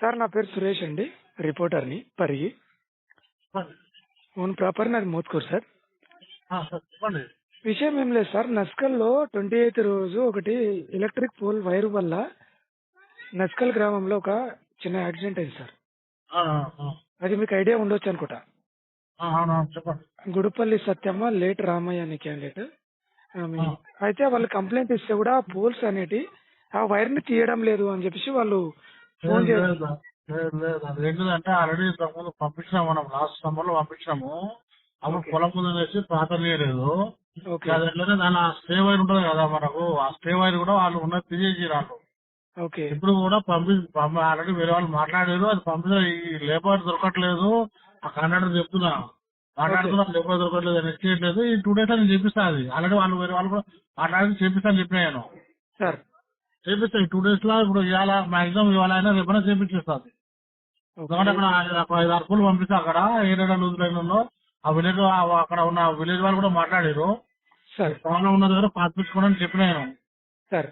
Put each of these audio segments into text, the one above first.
Sir నా పేరు సురేష్ అండి. రిపోర్టర్ని పరిగి. ఓన్ ప్రాపర్ నాది మోత్కూర్ సార్. చెప్పండి. విషయం ఏం లేదు సార్ నస్కల్లో ట్వంటీ ఎయిత్ రోజు ఒకటి ఎలక్ట్రిక్ పోల్ వైర్ వల్ల నస్కల్ గ్రామంలో ఒక చిన్న యాక్సిడెంట్ అయింది సార్. అది మీకు ఐడియా ఉండొచ్చు అనుకుంటా. చెప్పండి. గుడిపల్లి సత్యమ్మ లేట్ రామయ్య అనే క్యాండిడేట్. అయితే వాళ్ళు కంప్లైంట్ ఇస్తే కూడా పోల్స్ అనేటి ఆ వైర్ని తీయడం లేదు అని చెప్పేసి వాళ్ళు ఫోన్ లేదు, లేదు, లేదు, లేదు. అది ఏంటిదంటే ఆల్రెడీ ఇంతకుముందు పంపించినాము మనం. లాస్ట్ సమ్మర్లో పంపించినాము. అప్పుడు ఓకే. పొలం ముందు వేసి పాత లేదు ఓకే. అది ఎట్లనే దాని ఆ స్టే వైర్ ఉంటుంది కదా మనకు ఆ స్టే వైర్ కూడా వాళ్ళు ఉన్నది తీసేసి వాళ్ళు ఓకే. ఇప్పుడు కూడా పంపి ఆల్రెడీ వేరే వాళ్ళు మాట్లాడారు అది పంపిన ఈ లేబర్ దొరకట్లేదు. ఆ కండక్టర్ చెప్తున్నా. మాట్లాడుతున్నా లేబర్ దొరకట్లేదు అని చేయట్లేదు ఈ టూ డేస్ నేను చేపిస్తా అది. ఆల్రెడీ వాళ్ళు వేరే వాళ్ళు కూడా మాట్లాడి చేపిస్తాను చెప్పినా నేను. సార్ చేపిస్తా. ఈ టూ డేస్లో ఇప్పుడు ఇవాళ మాక్సిమం ఇవాళ అయినా రేపైనా చేపించేస్తుంది. ఎందుకంటే అక్కడ ఒక ఐదు ఆరు పూలు పంపిస్తా అక్కడ ఏ రేడా లూజ్ ఉందో ఆ విలేజ్ అక్కడ ఉన్న విలేజ్ వాళ్ళు కూడా మాట్లాడారు. సార్. ప్రాబ్లం ఉన్న దగ్గర పాతిపించుకోండి అని చెప్పిన నేను. సార్.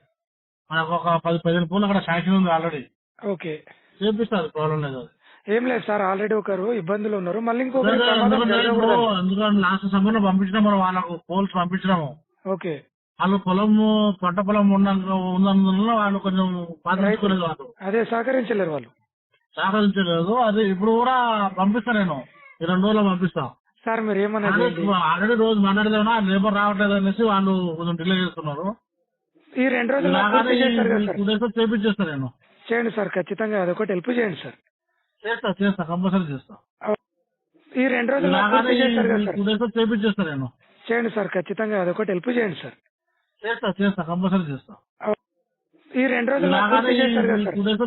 మనకు ఒక పది పదిహేను పూలు అక్కడ శాంక్షన్ ఉంది ఆల్రెడీ. ఓకే. చేపిస్తారు ప్రాబ్లం లేదు అది. ఏం లేదు సార్ ఆల్రెడీ ఒకరు ఇబ్బందులు ఉన్నారు. మళ్ళీ ఇంకొకరు ఎందుకంటే లాస్ట్ సమ్మర్లో పంపించినాం మనం వాళ్ళకు పోల్స్ పంపించినాము. ఓకే. వాళ్ళు పొలం పంట పొలం ఉన్న ఉన్నందువల్ల వాళ్ళు కొంచెం పాటించుకోలేదు వాళ్ళు అదే సహకరించలేరు వాళ్ళు. సహకరించలేదు అది ఇప్పుడు కూడా పంపిస్తా నేను. ఈ రెండు రోజుల్లో పంపిస్తా. సార్ మీరు ఏమన్నా చేయండి. ఆల్రెడీ రోజు మాట్లాడలేమన్నా లేబర్ రావట్లేదు అనేసి వాళ్ళు కొంచెం డిలే చేస్తున్నారు. ఈ రెండు రోజులు చేపించేస్తా నేను. చేయండి సార్ ఖచ్చితంగా అదొకటి హెల్ప్ చేయండి సార్. చేస్తా చేస్తా కంపల్సరీ చేస్తా. ఈ రెండు రోజులు చేపించేస్తా నేను. చేయండి సార్ ఖచ్చితంగా అదొకటి హెల్ప్ చేయండి సార్. చేస్తా చేస్తా కంపల్సరీ చేస్తా. ఈ రెండు రోజులు